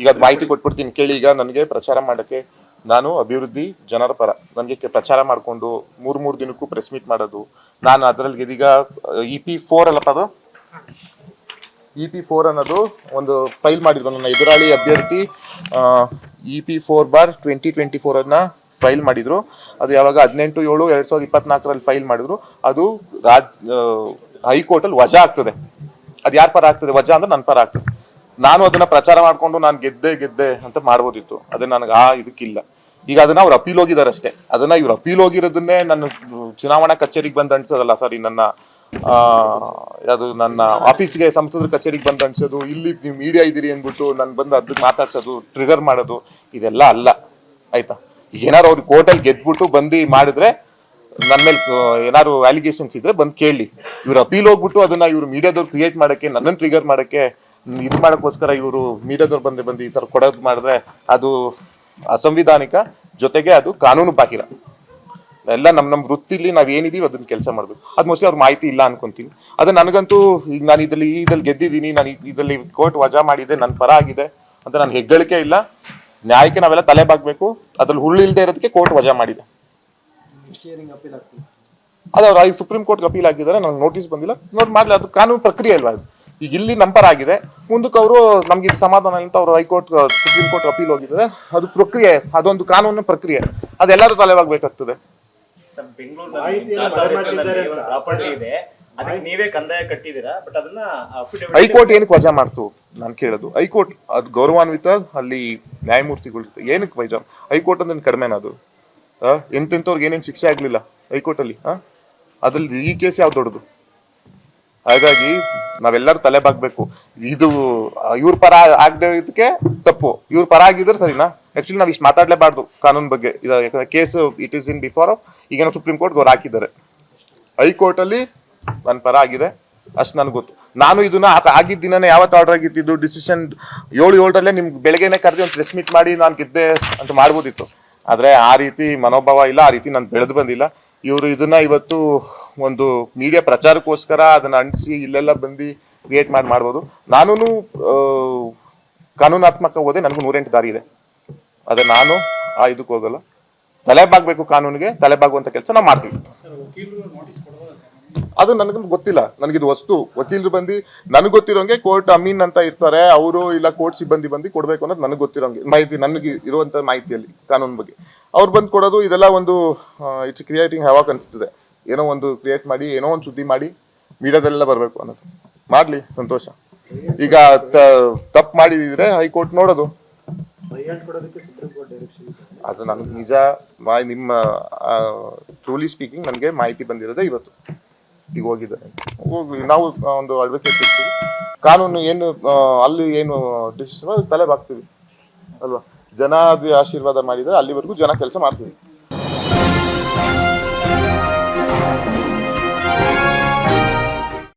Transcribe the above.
ಈಗ ಅದು ಮಾಹಿತಿ ಕೊಟ್ಬಿಡ್ತೀನಿ. ಕೇಳಿ ಈಗ ನನಗೆ ಪ್ರಚಾರ ಮಾಡಕ್ಕೆ ನಾನು ಅಭಿವೃದ್ಧಿ ಜನರ ಪರ. ನನಗೆ ಪ್ರಚಾರ ಮಾಡಿಕೊಂಡು ಮೂರು ಮೂರು ದಿನಕ್ಕೂ ಪ್ರೆಸ್ ಮೀಟ್ ಮಾಡೋದು. ನಾನು ಅದರಲ್ಲಿ ಇದೀಗ ಇ ಪಿ ಫೋರ್ ಅಲ್ಲಪ್ಪ ಅದು? ಇ ಪಿ ಫೋರ್ ಅನ್ನೋದು ಒಂದು ಫೈಲ್ ಮಾಡಿದ್ರು ನನ್ನ ಎದುರಾಳಿ ಅಭ್ಯರ್ಥಿ E P four bar twenty twenty four ಅನ್ನ ಫೈಲ್ ಮಾಡಿದ್ರು. ಅದು ಯಾವಾಗ ಹದಿನೆಂಟು, ಏಳು, ಎರಡ್ ಸಾವಿರದ ಇಪ್ಪತ್ನಾಲ್ಕರಲ್ಲಿ ಫೈಲ್ ಮಾಡಿದ್ರು. ಅದು ರಾಜ್ ಹೈಕೋರ್ಟಲ್ಲಿ ವಜಾ ಆಗ್ತದೆ. ಅದು ಯಾರ ಪರ ಆಗ್ತದೆ? ವಜಾ ಅಂದ್ರೆ ನನ್ನ ಪರ ಆಗ್ತದೆ. ನಾನು ಅದನ್ನ ಪ್ರಚಾರ ಮಾಡ್ಕೊಂಡು ನಾನು ಗೆದ್ದೆ ಗೆದ್ದೆ ಅಂತ ಮಾಡ್ಬೋದಿತ್ತು. ಅದೇ ನನಗೆ ಆ ಇದಕ್ಕಿಲ್ಲ. ಈಗ ಅದನ್ನ ಅವ್ರು ಅಪೀಲ್ ಹೋಗಿದ್ದಾರೆ ಅಷ್ಟೇ ಅದನ್ನ ಇವ್ರು ಅಪೀಲ್ ಹೋಗಿರೋದನ್ನೇ ನನ್ನ ಚುನಾವಣಾ ಕಚೇರಿಗೆ ಬಂದು ಅಂಟಿಸೋದಲ್ಲ ಸಾರಿ ನನ್ನ ಅದು ನನ್ನ ಆಫೀಸ್ಗೆ ಸಂಸದರ ಕಚೇರಿಗೆ ಬಂದು ಅಂಟಿಸೋದು ಇಲ್ಲಿ ನೀವು ಮೀಡಿಯಾ ಇದ್ದೀರಿ ಅಂದ್ಬಿಟ್ಟು ನಾನು ಬಂದು ಅದಕ್ಕೆ ಮಾತಾಡ್ಸೋದು ಟ್ರಿಗರ್ ಮಾಡೋದು, ಇದೆಲ್ಲ ಅಲ್ಲ. ಆಯ್ತಾ? ಈಗ ಏನಾರು ಅವ್ರು ಕೋರ್ಟಲ್ಲಿ ಗೆದ್ಬಿಟ್ಟು ಬಂದು ಮಾಡಿದ್ರೆ ನನ್ನ ಮೇಲೆ ಏನಾದ್ರು ಅಲಿಗೇಷನ್ಸ್ ಇದ್ರೆ ಬಂದು ಕೇಳಿ. ಇವ್ರು ಅಪೀಲ್ ಹೋಗ್ಬಿಟ್ಟು ಅದನ್ನ ಇವ್ರು ಮೀಡಿಯಾದವ್ರು ಕ್ರಿಯೇಟ್ ಮಾಡಕ್ಕೆ ನನ್ನನ್ನು ಟ್ರಿಗರ್ ಮಾಡಕ್ಕೆ ಇದು ಮಾಡಕ್ಕೋಸ್ಕರ ಇವರು ಮೀಡಿಯಾದವ್ರು ಬಂದೆ ಬಂದು ಈ ತರ ಕೊಡೋದು ಮಾಡಿದ್ರೆ ಅದು ಅಸಂವಿಧಾನಿಕ, ಜೊತೆಗೆ ಅದು ಕಾನೂನು ಬಾಹಿರ. ಎಲ್ಲ ನಮ್ ನಮ್ ವೃತ್ತಿಲಿ ನಾವ್ ಏನಿದೀವಿ ಅದನ್ನ ಕೆಲಸ ಮಾಡಬೇಕು. ಅದ್ ಮೋಸ್ಟ್ಲಿ ಅವ್ರ ಮಾಹಿತಿ ಇಲ್ಲ ಅನ್ಕೊಂತೀನಿ. ಅದು ನನಗಂತೂ ಈಗ ನಾನು ಇದರಲ್ಲಿ ಇದ್ರಲ್ಲಿ ಗೆದ್ದಿದ್ದೀನಿ, ನಾನು ಇದ್ರಲ್ಲಿ ಕೋರ್ಟ್ ವಜಾ ಮಾಡಿದೆ ನನ್ನ ಪರ ಆಗಿದೆ ಅಂತ ನಾನು ಹೆಗ್ಗಳಿಕೆ ಇಲ್ಲ. ನ್ಯಾಯಕ್ಕೆ ನಾವೆಲ್ಲ ತಲೆ ಬಾಗಬೇಕು ಅದ್ರಲ್ಲಿ ಹುಳ್ಳು ಇಲ್ದೇ ಇರೋದಕ್ಕೆ ಕೋರ್ಟ್ ವಜಾ ಮಾಡಿದೆ. ಅದು ಅವ್ರು ಸುಪ್ರೀಂ ಕೋರ್ಟ್ ಅಪೀಲ್ ಆಗಿದ್ದಾರೆ ನಂಗೆ ನೋಟಿಸ್ ಬಂದಿಲ್ಲ. ನೋಡಿ ಮಾಡ್ಲಿ, ಅದು ಕಾನೂನು ಪ್ರಕ್ರಿಯೆ ಅಲ್ವಾ ಅದು? ಈಗ ಇಲ್ಲಿ ನಂಬರ್ ಆಗಿದೆ. ಮುಂದಕ್ಕೆ ಅವರು ನಮ್ಗೆ ಇದು ಸಮಾಧಾನ ಇಲ್ಲ ಅಂತ ಅವರು ಹೈಕೋರ್ಟ್ ಸುಪ್ರೀಂ ಕೋರ್ಟ್ ಅಪೀಲ್ ಹೋಗಿದ್ದಾರೆ. ಅದು ಪ್ರಕ್ರಿಯೆ ಅದೊಂದು ಕಾನೂನು ಪ್ರಕ್ರಿಯೆ. ಅದೆಲ್ಲರೂ ತಲೆವಾಗಬೇಕಾಗ್ತದೆ ಪ್ರಾಪರ್ಟಿ ಇದೆ. ಅದಕ್ಕೆ ನೀವೇ ಕಂದಾಯ ಕಟ್ಟಿದೀರಾ ಬಟ್ ಅದನ್ನ ಹೈಕೋರ್ಟ್ ಏನಕ್ಕೆ ವಜಾ ಮಾಡ್ತು? ನಾನು ಕೇಳೋದು. ಹೈಕೋರ್ಟ್ ಅದು ಗೌರವಾನ್ವಿತ ಅಲ್ಲಿ ನ್ಯಾಯಮೂರ್ತಿಗಳು. ಏನಕ್ಕೆ ವಜಾ ಹೈಕೋರ್ಟ್ ಅಂದ್ರೆ ಕಡಿಮೆನ ಅದು? ಆ, ಎಂತೆಂಥವ್ರಿಗೆ ಏನೇನು ಶಿಕ್ಷೆ ಆಗ್ಲಿಲ್ಲ ಹೈಕೋರ್ಟ್ ಅಲ್ಲಿ ಆ? ಅದ್ರಲ್ಲಿ ಈ ಕೇಸ್ ಯಾವ್ದು ದೊಡ್ಡದು? ಹಾಗಾಗಿ ನಾವೆಲ್ಲರೂ ತಲೆ ಬಾಗ್ಬೇಕು ಇದು ಇವ್ರ ಪರ ಆಗದೆ ಇದಕ್ಕೆ ತಪ್ಪು. ಇವ್ರ ಪರ ಆಗಿದ್ರೆ ಸರಿನಾ? ಆಕ್ಚುಲಿ ನಾವ್ ಇಷ್ಟು ಮಾತಾಡ್ಲೇಬಾರ್ದು ಕಾನೂನು ಬಗ್ಗೆ. ಇದು ಯಾಕಂದ್ರೆ case it is in before ಈಗ ಸುಪ್ರೀಂ ಕೋರ್ಟ್ ಅವ್ರು ಹಾಕಿದ್ದಾರೆ. ಹೈಕೋರ್ಟ್ ಅಲ್ಲಿ ನನ್ನ ಪರ ಆಗಿದೆ. ಅಷ್ಟು ನನಗೆ ಗೊತ್ತು. ನಾನು ಇದನ್ನ ಆಗಿದ್ದ ದಿನನೇ ಯಾವತ್ತು ಆರ್ಡರ್ ಆಗಿದ್ದು ಡಿಸಿಷನ್ ಏಳು ಏಳರಲ್ಲೇ ನಿಮ್ಗೆ ಬೆಳಗ್ಗೆನೆ ಕರೆದು ಒಂದು ಪ್ರೆಸ್ ಮೀಟ್ ಮಾಡಿ ನಾನು ಗೆದ್ದೆ ಅಂತ ಮಾಡ್ಬೋದಿತ್ತು. ಆದ್ರೆ ಆ ರೀತಿ ಮನೋಭಾವ ಇಲ್ಲ, ಆ ರೀತಿ ನಾನು ಬೆಳೆದು ಬಂದಿಲ್ಲ. ಇವರು ಇದನ್ನ ಇವತ್ತು ಒಂದು ಮೀಡಿಯಾ ಪ್ರಚಾರಕ್ಕೋಸ್ಕರ ಅದನ್ನ ಅಂಟಿಸಿ ಇಲ್ಲೆಲ್ಲ ಬಂದು ಕ್ರಿಯೇಟ್ ಮಾಡಿ ಮಾಡ್ಬೋದು. ನಾನು ಕಾನೂನಾತ್ಮಕ ಹೋದೆ, ನನಗೂ ನೂರೆಂಟು ದಾರಿ ಇದೆ. ಅದೇ ನಾನು, ಆ ಇದಕ್ಕೆ ಹೋಗಲ್ಲ. ತಲೆ ಬಾಗ್ಬೇಕು ಕಾನೂನಿಗೆ ತಲೆ ಬಾಗುವಂತ ಕೆಲಸ ನಾವು ಮಾಡ್ತೀವಿ. ಅದು ನನಗೆ ಗೊತ್ತಿಲ್ಲ. ನನಗಿದು ವಸ್ತು. ವಕೀಲರು ಬಂದು, ನನಗೆ ಗೊತ್ತಿರೋಂಗೆ ಕೋರ್ಟ್ ಅಮೀನ್ ಅಂತ ಇರ್ತಾರೆ. ಅವರು ಇಲ್ಲ, ಕೋರ್ಟ್ ಸಿಬ್ಬಂದಿ ಬಂದು ಕೊಡ್ಬೇಕು ಅನ್ನೋದು ನನಗೆ ಗೊತ್ತಿರೋಂಗೆ. ಮಾಹಿತಿ, ನನಗೆ ಇರುವಂತ ಮಾಹಿತಿಯಲ್ಲಿ, ಕಾನೂನು ಬಗ್ಗೆ. ಅವ್ರು ಬಂದು ಕೊಡೋದು ಇದೆಲ್ಲ ಒಂದು ಇಟ್ಸ್ ಕ್ರಿಯೇಟಿಂಗ್ ಹ್ಯಾವಾಕ್ ಅನಿಸ್ತದೆ ಏನೋ ಒಂದು ಕ್ರಿಯೇಟ್ ಮಾಡಿ ಏನೋ ಒಂದು ಸುದ್ದಿ ಮಾಡಿ ಮೀಡಿಯಾದಲ್ಲೆಲ್ಲ ಬರಬೇಕು ಅನ್ನೋದು. ಮಾಡಲಿ ಸಂತೋಷ. ಈಗ ತಪ್ಪು ಮಾಡಿದಿದ್ರೆ ಹೈಕೋರ್ಟ್ ನೋಡೋದು. ಅದು ನನಗೆ ನಿಜ ಮಾ- ನಿಮ್ಮ ಟ್ರೂಲಿ ಸ್ಪೀಕಿಂಗ್ ನನಗೆ ಮಾಹಿತಿ ಬಂದಿರೋದೇ ಇವತ್ತು. ಈಗ ಹೋಗಿದ್ದಾರೆ ಹೋಗಿ ನಾವು ಒಂದು ಅಡ್ವೊಕೇಟ್ ಇರ್ತೀವಿ. ಕಾನೂನು ಏನು ಅಲ್ಲಿ ಏನು ಡಿಸಿಷನ್ ತಲೆ ಬಾಕ್ತೀವಿ ಅಲ್ವಾ? ಜನ ಆಶೀರ್ವಾದ ಮಾಡಿದ್ರೆ ಅಲ್ಲಿವರೆಗೂ ಜನ ಕೆಲಸ ಮಾಡ್ತೀವಿ.